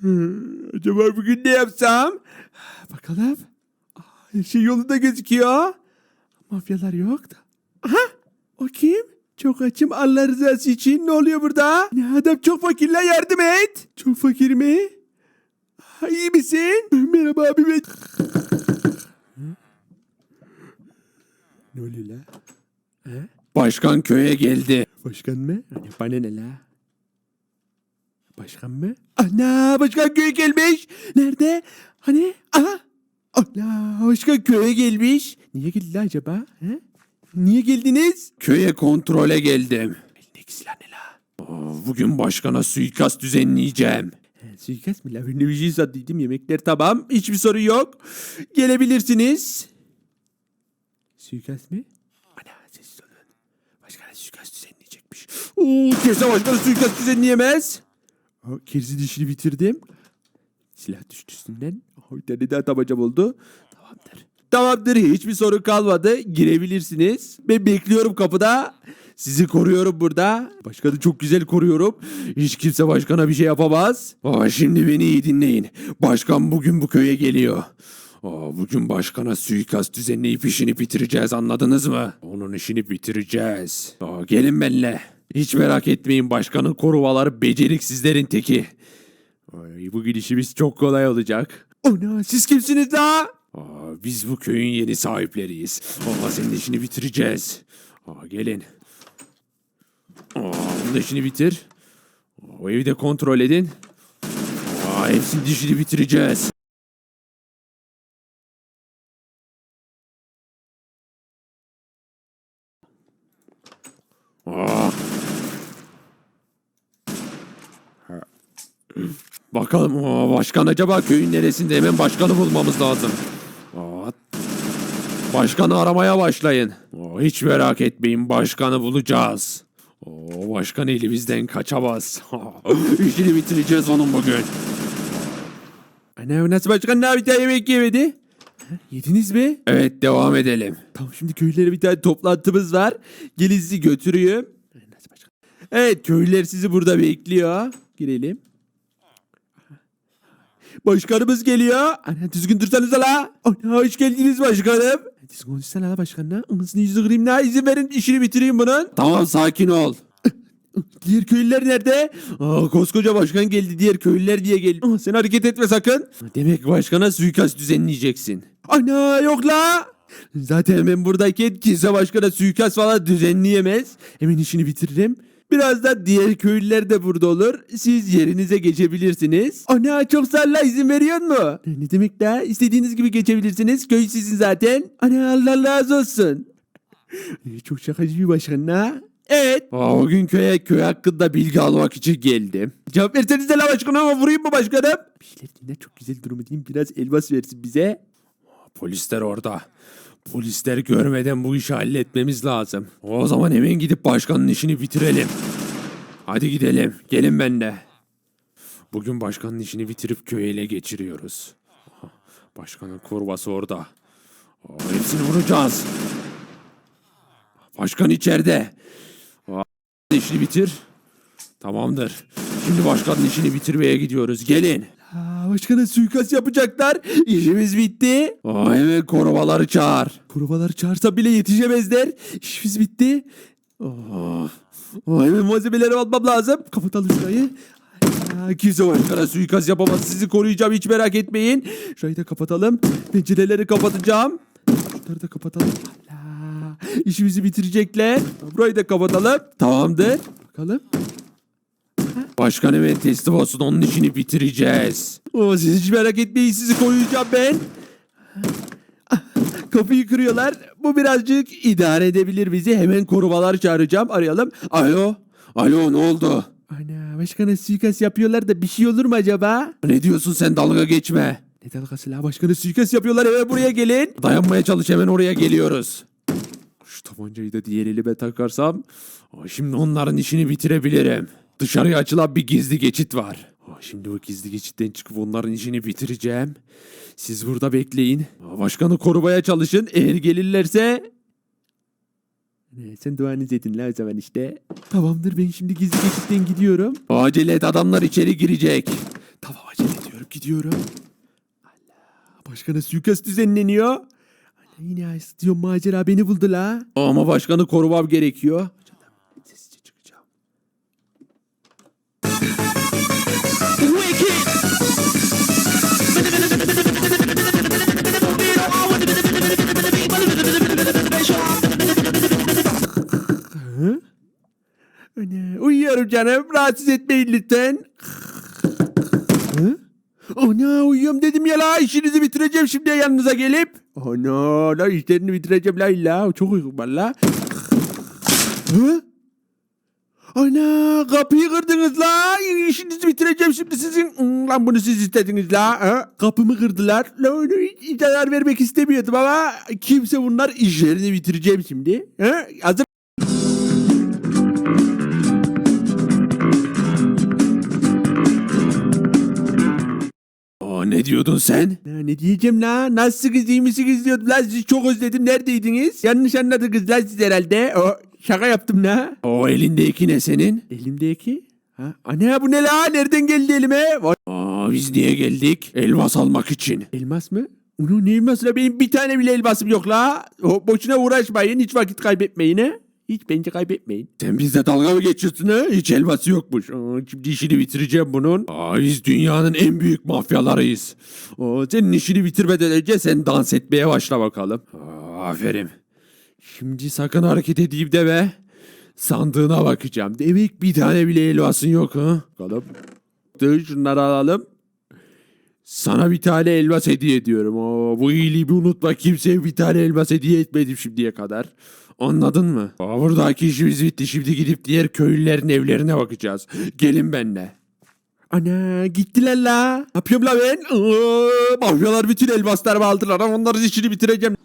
Hmm, acaba bugün ne yapsam? Bakalım. Her şey yolunda gözüküyor. Mafyalar yok da. Aha! O kim? Çok açım Allah rızası için. Ne oluyor burada? Ne adam çok fakirler yardım et. Çok fakir mi? Ha, iyi misin? Merhaba abi ben... ne oluyor la? He? Başkan köye geldi. Başkan mı? Bana ne la? Başkan mı? Ana başkan köye gelmiş. Nerede? Hani? Aha. Ana başkan köye gelmiş. Niye geldi acaba? He? Niye geldiniz? Köye kontrole geldim. Eldeki silah ne la? Aa, Bugün başkana suikast düzenleyeceğim. He, Suikast mı la? Ben bir şey sattıydım. Yemekler tamam. Hiçbir sorun yok. Gelebilirsiniz. Suikast mı? Ana sessiz olun. Başkana suikast düzenleyecekmiş. Oo, kimse başkana suikast düzenleyemez. Kirzi dişini bitirdim. Silah düştü üstünden. Bir tane daha tabancam oldu. Tamamdır. Tamamdır. Hiçbir sorun kalmadı. Girebilirsiniz. Ben bekliyorum kapıda. Sizi koruyorum burada. Başkanı çok güzel koruyorum. Hiç kimse başkana bir şey yapamaz. Aa, şimdi beni iyi dinleyin. Başkan bugün bu köye geliyor. Aa, bugün başkana suikast düzenleyip işini bitireceğiz anladınız mı? Onun işini bitireceğiz. Aa, gelin benimle. Hiç merak etmeyin başkanın korumaları beceriksizlerin teki. Ay, bugün işimiz çok kolay olacak. Ana siz kimsiniz la? Aa, biz bu köyün yeni sahipleriyiz. Aa, senin işini bitireceğiz. Aa, gelin. Aa, bunun da işini bitir. O evi de kontrol edin. Aa, hepsinin işini bitireceğiz. Aa. Bakalım aa, başkan acaba köyün neresinde hemen başkanı bulmamız lazım. Aa, Başkanı aramaya başlayın. Oo, hiç merak etmeyin başkanı bulacağız. Oo, başkan elimizden kaçamaz. İşini bitireceğiz onun bugün. Ana nasıl başkan ne bir tane yemek yemedi? Yediniz mi? Evet devam edelim. Tamam şimdi köylülere bir tane toplantımız var. Gelin sizi başkan? Evet köylüler sizi burada bekliyor. Girelim. Başkanımız geliyor. Ana düzgün dursanıza la. Ana hoş geldiniz başkanım. Düzgün konuşsana la başkanına. Anasını yüzü kırayım la. İzin verin işini bitireyim bunun. Tamam sakin ol. Diğer köylüler nerede? Aa, koskoca başkan geldi diğer köylüler diye geldi. Aa, sen hareket etme sakın. Demek başkana suikast düzenleyeceksin. Ana yok la. Zaten ben buradayken kimse başkana suikast falan düzenleyemez. Hemen işini bitiririm. Birazdan diğer köylüler de burada olur. Siz yerinize geçebilirsiniz. Ana çok salla izin veriyor mu? Ne demek la? İstediğiniz gibi geçebilirsiniz. Köy sizin zaten. Ana Allah razı olsun. Çok şakacı bir başkan la. Evet. Aa, o gün köye köy hakkında bilgi almak için geldim. Cevap versenize la başkanım ama vurayım mı başkanım? Bir şeyler dinle çok güzel durumu diyeyim. Biraz elmas versin bize. Polisler orada. Polisler görmeden bu işi halletmemiz lazım. O zaman hemen gidip başkanın işini bitirelim. Hadi gidelim. Gelin benimle. Bugün başkanın işini bitirip köye ele geçiriyoruz. Başkanın kurvası orada. Hepsini vuracağız. Başkan içeride. İşini bitir. Tamamdır. Şimdi başkanın işini bitirmeye gidiyoruz. Gelin. Başkana suikast yapacaklar. İşimiz bitti. Aa, hemen korumaları çağır. Korumaları çağırsa bile yetişemezler. İşimiz bitti. Aa, aa, hemen malzemeleri almam lazım. Kapatalım şurayı. Kimse başkana suikast yapamaz. Sizi koruyacağım hiç merak etmeyin. Şurayı da kapatalım. Pencereleri kapatacağım. Şunları da kapatalım. Allah. İşimizi bitirecekler. Burayı da kapatalım. Tamamdır. Bakalım. Başkan teslim olsun onun işini bitireceğiz. Oo, siz hiç merak etmeyin sizi koruyacağım ben. Kapıyı kırıyorlar. Bu birazcık idare edebilir bizi. Hemen korumalar çağıracağım. Arayalım. Alo. Alo ne oldu? Ana başkana suikast yapıyorlar da bir şey olur mu acaba? Ne diyorsun sen dalga geçme. Ne dalgası la başkana suikast yapıyorlar hemen buraya gelin. Dayanmaya çalış hemen oraya geliyoruz. Şu tabancayı da diğer elime takarsam. Şimdi onların işini bitirebilirim. Dışarıya açılan bir gizli geçit var. Şimdi bu gizli geçitten çıkıp onların işini bitireceğim. Siz burada bekleyin. Başkanı korumaya çalışın. Eğer gelirlerse... Ne, sen duanız edin o zaman işte. Tamamdır ben şimdi gizli geçitten gidiyorum. Acele et adamlar içeri girecek. Tamam acele gidiyorum. Allah. Başkana suikast düzenleniyor. Allah, yine istiyor macera beni buldu la. Ama başkanı korumam gerekiyor. Uyuyorum canım. Rahatsız etmeyin lütfen. Hı? Ana uyuyorum dedim ya la. İşinizi bitireceğim şimdi yanınıza gelip. Ana la işlerini bitireceğim la illa. Çok uykum var la. Hı? Ana kapıyı kırdınız la. İşinizi bitireceğim şimdi sizin. Lan bunu siz istediniz la. Ha? Kapımı kırdılar. La onu hiç vermek istemiyordum ama kimse bunlar işlerini bitireceğim şimdi. Ha? Hazır diyordun sen? Ya ne diyeceğim la? Nasılsınız iyi misiniz diyordum la sizi çok özledim neredeydiniz? Yanlış anladınız la siz herhalde. O, şaka yaptım la. O elindeki ne senin? Elimdeki? Ha? Ana bu ne la? Nereden geldi elime? Vay, Aa, biz niye geldik? Elmas almak için. Elmas mı? Onu ne elması la? Benim bir tane bile elmasım yok la. O, boşuna uğraşmayın. Hiç vakit kaybetmeyin ha. Hiç bence kaybetmeyin. Sen bizle dalga mı geçiyorsun ha? Hiç elması yokmuş. Aa, şimdi işini bitireceğim bunun. Aa, biz dünyanın en büyük mafyalarıyız. Aa, senin işini bitirmeden önce sen dans etmeye başla bakalım. Aa, aferin. Şimdi sakın hareket edeyim deme. Sandığına bakacağım. Demek bir tane bile elmasın yok ha? Bakalım. Dur şunları alalım. Sana bir tane elmas hediye ediyorum. Oo, bu iyiliğimi unutma. Kimseye bir tane elmas hediye etmedim şimdiye kadar. Anladın mı? Aa, buradaki işimiz bitti. Şimdi gidip diğer köylülerin evlerine bakacağız. Gelin benimle. Ana gittiler la. Ne yapıyorum la ben? Aa, mafyalar bütün elmaslarımı aldılar. Onların işini bitireceğim.